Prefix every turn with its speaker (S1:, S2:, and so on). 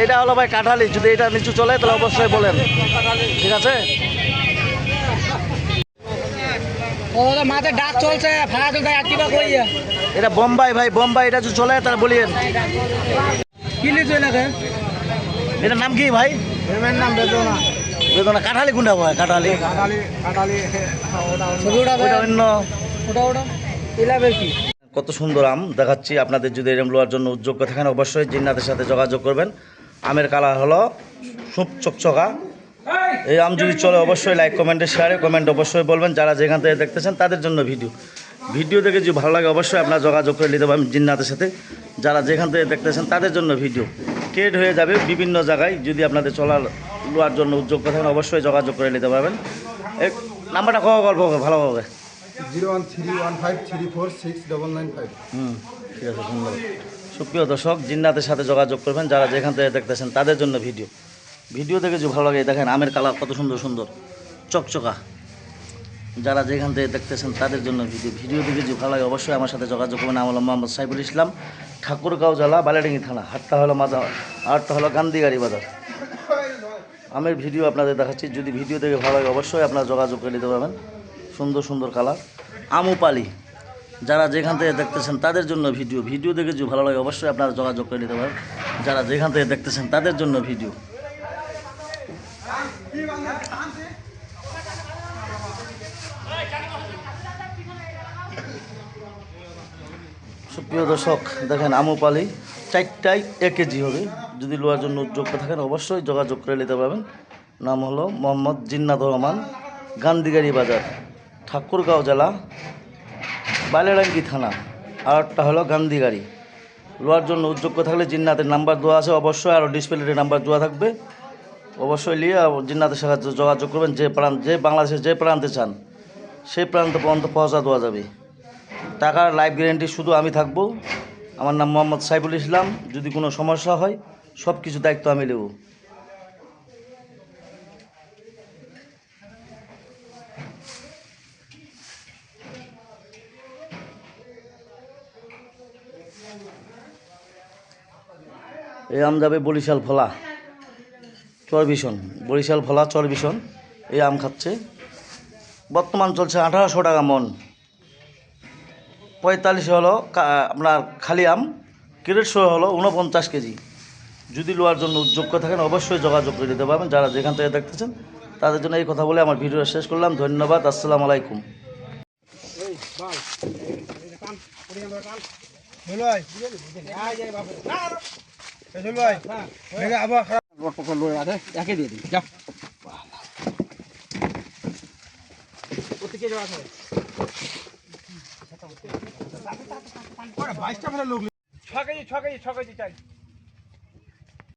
S1: এইটা হলো ভাই কাঁঠালি যদি এটা নিচু চলে তাহলে অবশ্যই বলেন। ঠিক আছে?
S2: মাঝে ডাক চলছে
S1: এটা বোম্বাই ভাই বোম্বাই এটা যদি চলে তাহলে বলিয়েন। এটার নাম কি ভাই?
S2: নাম বেদনা।
S1: বেদনা কাঁঠালি কোনটা ভাই কাঁঠালি? অন্য। কত সুন্দর আম দেখাচ্ছি। আপনাদের যদি এরম লোয়ার জন্য উদ্যোগ থাকেন অবশ্যই জিন্নাদের সাথে যোগাযোগ করবেন। আমের কালার হলো সুপ চকচকা। এই আম যদি চলে অবশ্যই লাইক কমেন্টে শেয়ারে কমেন্ট অবশ্যই বলবেন যারা যেখান থেকে দেখতেছেন তাদের জন্য ভিডিও ভিডিও দেখে যদি ভালো লাগে অবশ্যই আপনার যোগাযোগ করে নিতে পারবেন জিন্নাতের সাথে। যারা যেখান থেকে দেখতেছেন তাদের জন্য ভিডিও ট্রেড হয়ে যাবে বিভিন্ন জায়গায়। যদি আপনাদের চলার লোয়ার জন্য উদ্যোগ থাকেন অবশ্যই যোগাযোগ করে নিতে পারবেন। এক নাম্বারটা কত গল্প হবে। ভালোভাবে
S3: zero one three one five three four six double nine five.
S1: হুম ঠিক আছে সুন্দর সুপ্রিয় দর্শক, জিন্নাতের সাথে যোগাযোগ করবেন যারা যেখান থেকে দেখতেছেন তাদের জন্য ভিডিও। ভিডিও দেখে যে ভালো লাগে দেখেন আমের কালার কত সুন্দর সুন্দর, চকচকা। যারা যেখান থেকে দেখতেছেন তাদের জন্য ভিডিও। ভিডিও দেখে যে ভালো লাগে, অবশ্যই আমার সাথে যোগাযোগ করবেন। নাম মোহাম্মদ সাইফুল ইসলাম, ঠাকুরগাঁও জেলা বালিয়াডাঙ্গি থানা। হাটটা হলো মাজা আটটা হলো গান্ধীগাড়ি বাজার। আমের ভিডিও আপনাদের দেখাচ্ছি। যদি ভিডিও দেখে ভালো লাগে, অবশ্যই আপনারা যোগাযোগ করে নিতে পারবেন। সুন্দর সুন্দর কালার। আমুপালি। যারা যেখান থেকে দেখতেছেন তাদের জন্য ভিডিও। ভিডিও দেখে যদি ভালো লাগে অবশ্যই আপনারা যোগাযোগ করে নিতে পারেন। যারা যেখান থেকে দেখতেছেন তাদের জন্য ভিডিও। সুপ্রিয় দর্শক, দেখেন আমুপালি চারটাই এক কেজি হবে। যদি লোয়ার জন্য যোগ্য থাকেন অবশ্যই যোগাযোগ করে নিতে পারবেন। নাম হলো মোহাম্মদ জিন্নাত রহমান, গান্ধীগাড়ি বাজার, ঠাকুরগাঁও জেলা বাইলাডাঙ্গি থানা। আর একটা হলো গান্ধীগাড়ি লোয়ার জন্য উদ্যোগ্য থাকলে জিন্নাতের নাম্বার দেওয়া আছে, অবশ্যই আরও ডিসপ্লেতে নাম্বার দেওয়া থাকবে। অবশ্যই নিয়ে জিন্নাতের সাথে যোগাযোগ করবেন যে প্রান্ত যে বাংলাদেশের যে প্রান্তে চান সেই প্রান্ত পর্যন্ত পৌঁছা দেওয়া যাবে। টাকার লাইফ গ্যারেন্টি শুধু আমি থাকব। আমার নাম মোহাম্মদ সাইফুল ইসলাম, যদি কোনো সমস্যা হয় সব কিছু দায়িত্ব আমি নেব। এই আম যাবে বরিশাল ফলা, চরবিশন। বরিশাল ফলা, চরবিশন। এই আম খাচ্ছে। বর্তমান চলছে আঠারোশো টাকা মন। পঁয়তাল্লিশ হলো আপনার খালি আম ক্রেডিট শো হলো উনপঞ্চাশ কেজি। যদি লোয়ার জন্য যোগ্য থাকেন, অবশ্যই যোগাযোগ করে দিতে পারবেন। যারা যেখান থেকে দেখতেছেন, তাদের জন্য এই কথা বলে আমার ভিডিওটা শেষ করলাম। ধন্যবাদ, আসসালামু আলাইকুম।
S2: একে দিয়ে দিন যাও।
S3: ছ কেজি ছ কেজি ছ কেজি চাই।